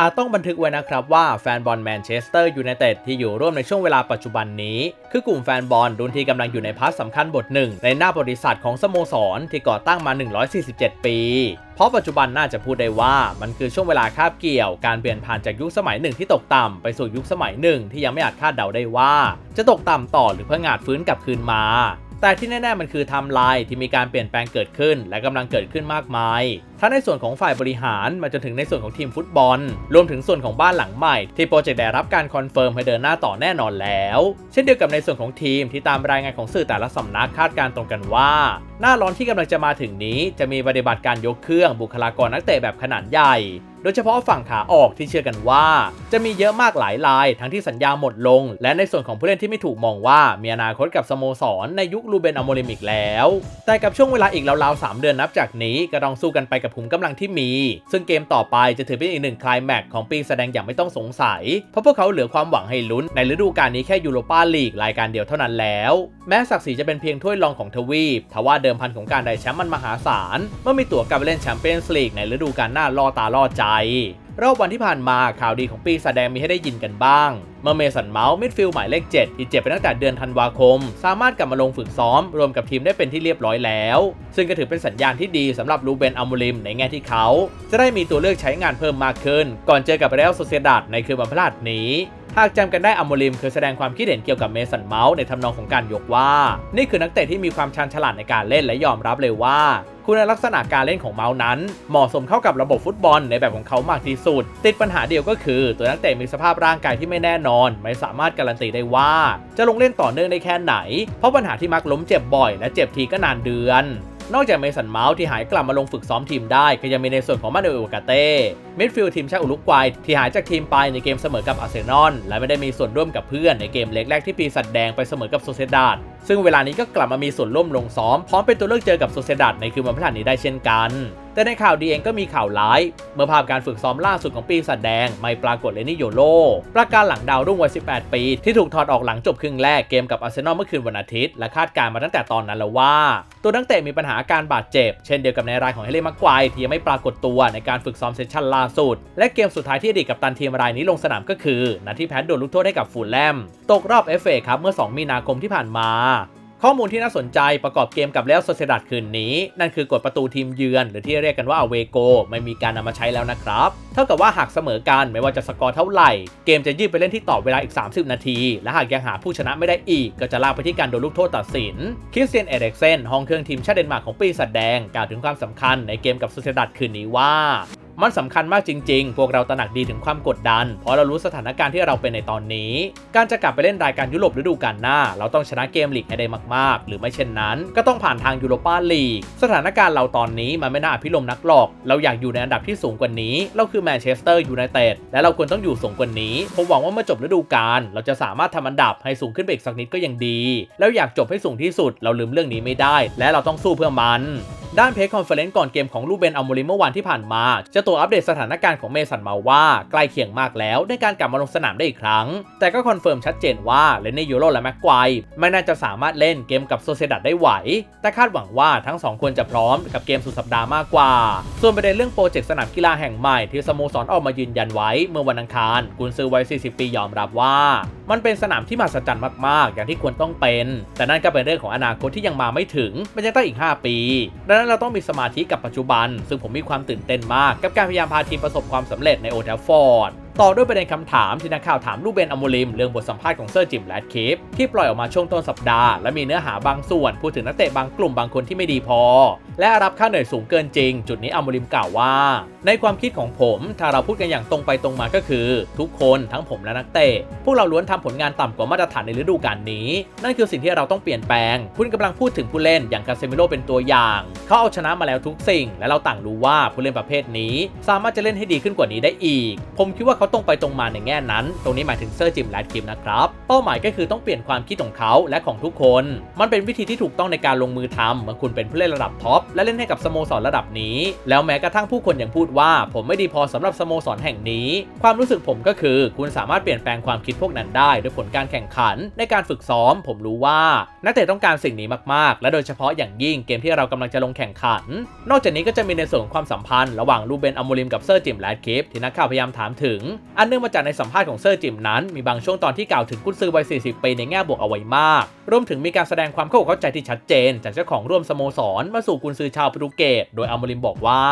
อาจต้องบันทึกไว้นะครับว่าแฟนบอลแมนเชสเตอร์ยูไนเต็ดที่อยู่ร่วมในช่วงเวลาปัจจุบันนี้ คือกลุ่มแฟนบอลรุ่นที่กำลังอยู่ในพาร์ทสำคัญบทหนึ่งในหน้าประวัติศาสตร์ของสโมสรที่ก่อตั้งมา 147 ปี เพราะปัจจุบันน่าจะพูดได้ว่ามันคือช่วงเวลาคาบเกี่ยวการเปลี่ยนผ่านจากยุคสมัยหนึ่งที่ตกต่ำไปสู่ยุคสมัยหนึ่งที่ยังไม่อาจคาดเดาได้ว่า จะตกต่ำต่อหรือเพิ่งอาจฟื้นกลับคืนมา แต่ที่แน่ๆมันคือไทม์ไลน์ที่มีการเปลี่ยนแปลงเกิดขึ้น และกำลังเกิดขึ้นมากมาย ทั้งในส่วนของฝ่ายบริหารมาจนถึงในส่วนของทีมฟุตบอล รวมถึงส่วนของบ้านหลังใหม่ ที่โปรเจกต์ได้รับการคอนเฟิร์มให้เดินหน้าต่อแน่นอนแล้ว เช่นเดียวกับในส่วนของทีมที่ตามรายงานของสื่อแต่ละสำนักคาดการณ์ตรงกันว่า หน้าร้อนที่กำลังจะมาถึงนี้ จะมีปฏิบัติการยกเครื่องบุคลากรนักเตะแบบขนาดใหญ่ โดยเฉพาะฝั่งขาออกที่เชื่อกันว่า จะมีเยอะมากหลายราย ทั้งที่สัญญาหมดลง และในส่วนของผู้เล่นที่ไม่ถูกมองว่ามีอนาคตกับสโมสรในยุคลูเบนอโมลิมิกแล้ว แต่กับช่วงเวลาอีกราวๆ3เดือนนับจากนี้ก็ต้องสู้กันไปกับขุมกำลังที่มี ซึ่งเกมต่อไปจะถือเป็นอีกหนึ่งคลายแม็กของปีแสดงอย่างไม่ต้องสงสัย เพราะพวกเขาเหลือความหวังให้ลุ้นในฤดูกาลนี้แค่ยูโรปาลีกรายการเดียวเท่านั้นแล้ว แม้ศักดิ์ศรีจะเป็นเพียงถ้วยรองของทวีปทว่าเดิมพันของการได้แชมป์มันมหาศาลเมื่อมีตั๋วกลับไปเล่นแชมเปี้ยนส์ลีกในฤดูกาลหน้าล่อตาล่อใจรอบวันที่ผ่านมาข่าวดีของปีแสดงมีให้ได้ยินกันบ้างเมื่อเมสันเมาส์มิดฟิลด์หมายเลข 7 ที่เจ็บไปตั้งแต่เดือนธันวาคม สามารถกลับมาลงฝึกซ้อม รวมกับทีมได้เป็นที่เรียบร้อยแล้ว ซึ่งก็ถือเป็นสัญญาณที่ดีสำหรับลูเบนอัมูลิมในแง่ที่เขา จะได้มีตัวเลือกใช้งานเพิ่มมากขึ้น ก่อนเจอกับเรอัลโซเซดาดในคืนวันพฤหัสนี้ หากจำกันได้อัมโมลิมเคยแสดงความคิดเห็นเกี่ยวกับเมสันเมาส์ในทำนองของการยกว่า นี่คือนักเตะที่มีความชาญฉลาดในการเล่นและยอมรับเลยว่าคุณลักษณะการเล่นของเมาส์นั้น เหมาะสมเข้ากับระบบฟุตบอลในแบบของเขามากที่สุด ติดปัญหาเดียวก็คือ ตัวนักเตะมีสภาพร่างกายที่ไม่แน่นอน ไม่สามารถการันตีได้ว่า จะลงเล่นต่อเนื่องได้แค่ไหน เพราะปัญหาที่มักล้มเจ็บบ่อย และเจ็บทีก็นานเดือน นอกจากเมสันเมาส์ที่หายกลับมาลงฝึกซ้อมทีมได้ ก็ยังมีในส่วนของมานูเอลกาเต้มิดฟิลด์ทีมชาติอุรุกวัยที่หายจากทีมไปในเกมเสมอกับอาร์เซนอลและไม่ได้มีส่วนร่วมกับเพื่อนในเกมเล็กแรกที่ปีสัตแดงไปเสมอกับโซเซดาดซึ่งเวลานี้ก็กลับมามีส่วนร่วมลงซ้อมพร้อมเป็นตัวเลือกเจอกับโซเซดาดในคืนวันพฤหัสนี้ได้เช่นกัน แต่ในข่าวดีเองก็มีข่าวร้าย เมื่อภาพการฝึกซ้อมล่าสุดของปีศาจแดง ไม่ปรากฏเลนี่โยโลประการหลังดาวรุ่งวัย 18 ปี ที่ถูกถอดออกหลังจบครึ่งแรกเกมกับอาร์เซนอลเมื่อคืนวันอาทิตย์ และคาดการณ์มาตั้งแต่ตอนนั้นแล้วว่า ตัวนักเตะมีปัญหาอาการบาดเจ็บ เช่นเดียวกับในรายของเฮเลมักควายที่ยังไม่ปรากฏตัวในการฝึกซ้อมเซสชั่นล่าสุด และเกมสุดท้ายที่อดีตกับตันทีมรายนี้ลงสนามก็คือนัดที่แพ้โดนลูกโทษให้กับฟูลแลมตกรอบ FA ครับเมื่อ 2 มีนาคมที่ผ่านมา ข้อมูลที่น่าสนใจประกอบเกมกับแล้วโซเซดัดคืนนี้ นั่นคือกฎประตูทีมเยือน หรือที่เรียกกันว่าอเวโกไม่มีการนำมาใช้แล้วนะครับ เท่ากับว่าหากเสมอกันไม่ว่าจะสกอร์เท่าไหร่ เกมจะยืดไปเล่นที่ต่อเวลาอีก 30 นาที และหากยังหาผู้ชนะไม่ได้อีก ก็จะลากไปที่การโดนลูกโทษตัดสินคริสเตียนเอเด็กเซนห้องเครื่องทีมชาติเดนมาร์กของปีศาจแดงกล่าวถึงความสำคัญในเกมกับโซเซดัดคืนนี้ว่า มันสำคัญมากจริง ๆ พวกเราตระหนักดีถึงความกดดัน เพราะเรารู้สถานการณ์ที่เราเป็นในตอนนี้ การจะกลับไปเล่นรายการยุโรปฤดูกาลหน้า เราต้องชนะเกมลีกให้ได้มาก ๆ หรือไม่เช่นนั้น ก็ต้องผ่านทางยูโรปาลีก สถานการณ์เราตอนนี้มันไม่น่าอภิรมนักหรอก เราอยากอยู่ในอันดับที่สูงกว่านี้ เราคือแมนเชสเตอร์ยูไนเต็ด และเราควรต้องอยู่สูงกว่านี้ ผมหวังว่าเมื่อจบฤดูกาล เราจะสามารถทำอันดับให้สูงขึ้นไปอีกสักนิดก็ยังดี แล้วอยากจบให้สูงที่สุด เราลืมเรื่องนี้ไม่ได้ และเราต้องสู้เพื่อมัน ด้านเพจคอนเฟอเรนซ์ก่อนเกมของลูเบนอัลโมริเมื่อวันที่ผ่านมา จะตัวอัปเดตสถานการณ์ของเมสันมาว่า ใกล้เคียงมากแล้วในการกลับมาลงสนามได้อีกครั้ง แต่ก็คอนเฟิร์มชัดเจนว่าเลนเนยูโรและแม็กควายไม่น่าจะสามารถเล่นเกมกับโซเซดัดได้ไหว แต่คาดหวังว่าทั้งสองคนจะพร้อมกับเกมสุดสัปดาห์มากกว่า ส่วนประเด็นเรื่องโปรเจกต์สนามกีฬาแห่งใหม่ที่สโมสรออกมายืนยันไว้เมื่อวันอังคาร กุนซือวัย 40 ปียอมรับว่า มันเป็นสนามที่มหัศจรรย์มาก ๆ อย่างที่ควรต้องเป็น แต่นั่นก็เป็นเรื่องของอนาคตที่ยังมาไม่ถึงมันยังต้องอีก 5 ปีดังนั้นเราต้องมีสมาธิกับปัจจุบัน ซึ่งผมมีความตื่นเต้นมากกับการพยายามพาทีมประสบความสำเร็จในโอเทลฟอร์ด ต่อด้วยประเด็นคำถามที่นักข่าวถามลูเบนอโมลิมเรื่องบทสัมภาษณ์ของเซอร์จิมแรดคิฟที่ปล่อยออกมาช่วงต้นสัปดาห์และมีเนื้อหาบางส่วนพูดถึงนักเตะบางกลุ่มบางคนที่ไม่ดีพอ และรับค่าเหนื่อยสูงเกินจริง จุดนี้อโมลิมกล่าวว่า ในความคิดของผมถ้าเราพูดกันอย่างตรงไปตรงมาก็คือ ทุกคนทั้งผมและนักเตะพวกเราล้วนทำผลงานต่ำกว่ามาตรฐานในฤดูกาลนี้ นั่นคือสิ่งที่เราต้องเปลี่ยนแปลง คุณกำลังพูดถึงผู้เล่นอย่างคาเซมิโลเป็นตัวอย่าง เขาเอาชนะมาแล้วทุกสิ่ง และเราต่างรู้ว่าผู้เล่นประเภทนี้ สามารถจะเล่นให้ดีขึ้นกว่านี้ได้อีก ผมคิดว่าเขาตรงไปตรงมาในแง่นั้น ตรงนี้หมายถึงเซอร์จิมแรดคิมนะครับ เป้าหมายก็คือต้องเปลี่ยนความคิดของเขาและของทุกคน มันเป็นวิธีที่ถูกต้องในการลงมือทำเมื่อคุณเป็นผู้เล่นระดับท็อปและเล่นให้กับสโมสรระดับนี้ แล้วแม้กระทั่งผู้คนยังพูดว่า ผมไม่ดีพอสำหรับสโมสรแห่งนี้ ความรู้สึกผมก็คือ คุณสามารถเปลี่ยนแปลงความคิดพวกนั้นได้ด้วยผลการแข่งขัน ในการฝึกซ้อม ผมรู้ว่า นักเตะต้องการสิ่งนี้มากๆ และโดยเฉพาะอย่างยิ่งเกมที่เรากำลังจะลงแข่งขัน นอกจากนี้ก็จะมีในส่วนความสัมพันธ์ระหว่างลูเบนอโมริมกับเซอร์จิมแรดคิฟที่นักข่าวพยายามถามถึงอันเนื่องมาจากในสัมภาษณ์ของเซอร์จิมนั้น มีบางช่วงตอนที่กล่าวถึงกุนซือวัย 40 ปีในแง่บวกเอาไว้มาก รวมถึงมีการแสดงความเข้าอกเข้าใจที่ชัดเจน จากเจ้าของร่วมสโมสร มาสู่กุนซือชาวโปรตุเกส โดยอโมริมบอกว่า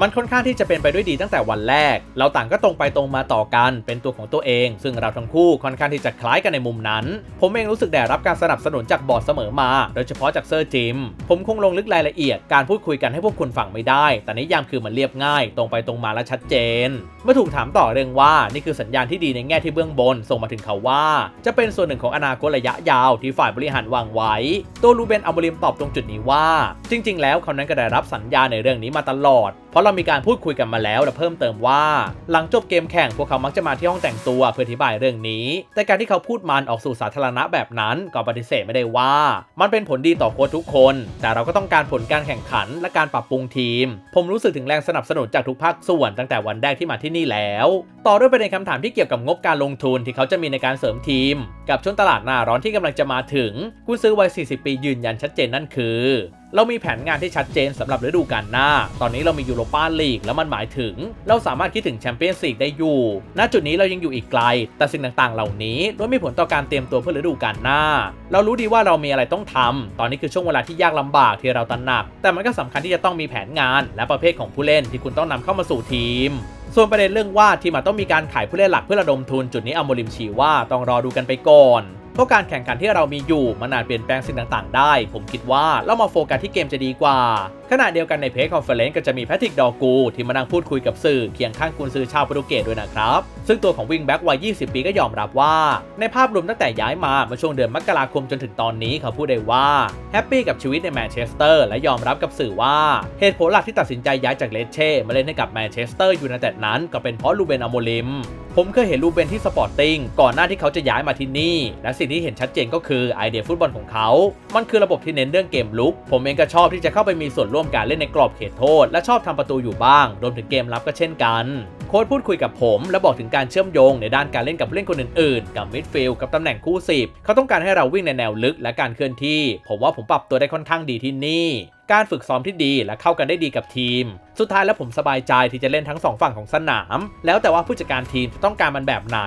มันค่อนข้างที่จะเป็นไปด้วยดีตั้งแต่วันแรก เราต่างก็ตรงไปตรงมาต่อกัน เป็นตัวของตัวเอง ซึ่งเราทั้งคู่ค่อนข้างที่จะคล้ายกันในมุมนั้น ผมเองรู้สึกได้รับการสนับสนุนจากบอร์ดเสมอมา โดยเฉพาะจากเซอร์จิม ผมคงลงลึกรายละเอียดการพูดคุยกันให้พวกคุณฟังไม่ได้ แต่นิยามคือมันเรียบง่าย ตรงไปตรงมาและชัดเจน เมื่อถูกถามต่อเรื่องว่านี่คือสัญญาณที่ดีในแง่ที่เบื้องบน ส่งมาถึงเขาว่า จะเป็นส่วนหนึ่งของอนาคตระยะยาวที่ฝ่ายบริหารวางไว้ ตัวลูเบนอัมบริมตอบตรงจุดนี้ว่า จริง ๆ แล้วเขานั้นก็ได้รับสัญญาในเรื่องนี้มาตลอด เพราะเรามีการพูดคุยกันมาแล้วและเพิ่มเติมว่า หลังจบเกมแข่งพวกเขามักจะมาที่ห้องแต่งตัวเพื่ออธิบายเรื่องนี้ แต่การที่เขาพูดมันออกสู่สาธารณะแบบนั้นก็ปฏิเสธไม่ได้ว่า มันเป็นผลดีต่อโค้ชทุกคน แต่เราก็ต้องการผลการแข่งขันและการปรับปรุงทีม ผมรู้สึกถึงแรงสนับสนุนจากทุกภาคส่วนตั้งแต่วันแรกที่มาที่นี่แล้ว ต่อด้วยประเด็นคำถามที่เกี่ยวกับงบการลงทุนที่เขาจะมีในการเสริมทีม กับช่วงตลาดหน้าร้อนที่กำลังจะมาถึง กุนซื้อวัย 40 ปียืนยันชัดเจนนั่นคือ เรามีแผนงานที่ชัดเจนสำหรับฤดูกาลหน้า ตอนนี้เรามียูโรปาลีกแล้วมันหมายถึง เราสามารถคิดถึงแชมเปี้ยนส์ลีกได้อยู่ ณ จุดนี้เรายังอยู่อีกไกล แต่สิ่งต่างๆ เหล่านี้ล้วนมีผลต่อการเตรียมตัวเพื่อฤดูกาลหน้า เรารู้ดีว่าเรามีอะไรต้องทำตอนนี้คือช่วงเวลาที่ยากลำบากที่เราตระหนัก แต่มันก็สำคัญที่จะต้องมีแผนงาน และประเภทของผู้เล่นที่คุณต้องนำเข้ามาสู่ทีมส่วนประเด็นเรื่องว่าทีมอาจต้องมีการขายผู้เล่นหลักเพื่อระดมทุนจุดนี้อโมริมชี้ว่าต้องรอดูกันไปก่อน เพราะการแข่งขันที่เรามีอยู่มันอาจเปลี่ยนแปลงสิ่งต่างๆ ได้ ผมคิดว่าเรามาโฟกัสที่เกมจะดีกว่า ขณะเดียวกันในเพจคอนเฟอเรนซ์ก็จะมีแพทริกดอกู ที่มานั่งพูดคุยกับสื่อเคียงข้างกุนซือชาวโปรตุเกสด้วยนะครับ ซึ่งตัวของวิงแบ็กวัย 20 ปีก็ยอมรับว่า ในภาพรวมตั้งแต่ย้ายมาเมื่อช่วงเดือนมกราคมจนถึงตอนนี้เขาพูดได้ว่าแฮปปี้กับชีวิตในแมนเชสเตอร์และยอมรับกับสื่อว่าเหตุผลหลักที่ตัดสินใจย้ายจากเลสเช่มาเล่นให้กับแมนเชสเตอร์ยูไนเต็ดนั้นก็เป็นเพราะลูเบนอโมลิม ผมเคยเห็นลูเบนที่สปอร์ติ้งก่อนหน้าที่เขาจะย้ายมาที่นี่ และสิ่งที่เห็นชัดเจนก็คือไอเดียฟุตบอลของเขา มันคือระบบที่เน้นเรื่องเกมลุก ผมเองก็ชอบที่จะเข้าไปมีส่วนร่วมการเล่นในกรอบเขตโทษ และชอบทำประตูอยู่บ้าง รวมถึงเกมรับก็เช่นกัน โค้ชพูดคุยกับผม และบอกถึงการเชื่อมโยงในด้านการเล่นกับเล่นคนอื่นๆ กับมิดฟิลด์กับตำแหน่งคู่สิบเขาต้องการให้เราวิ่งในแนวลึกและการเคลื่อนที่ ผมว่าผมปรับตัวได้ค่อนข้างดีที่นี่การฝึกซ้อมที่ดีและเข้ากันได้ดีกับทีม สุดท้ายแล้วผมสบายใจที่จะเล่นทั้งสองฝั่งของสนาม แล้วแต่ว่าผู้จัดการทีมจะต้องการมันแบบไหน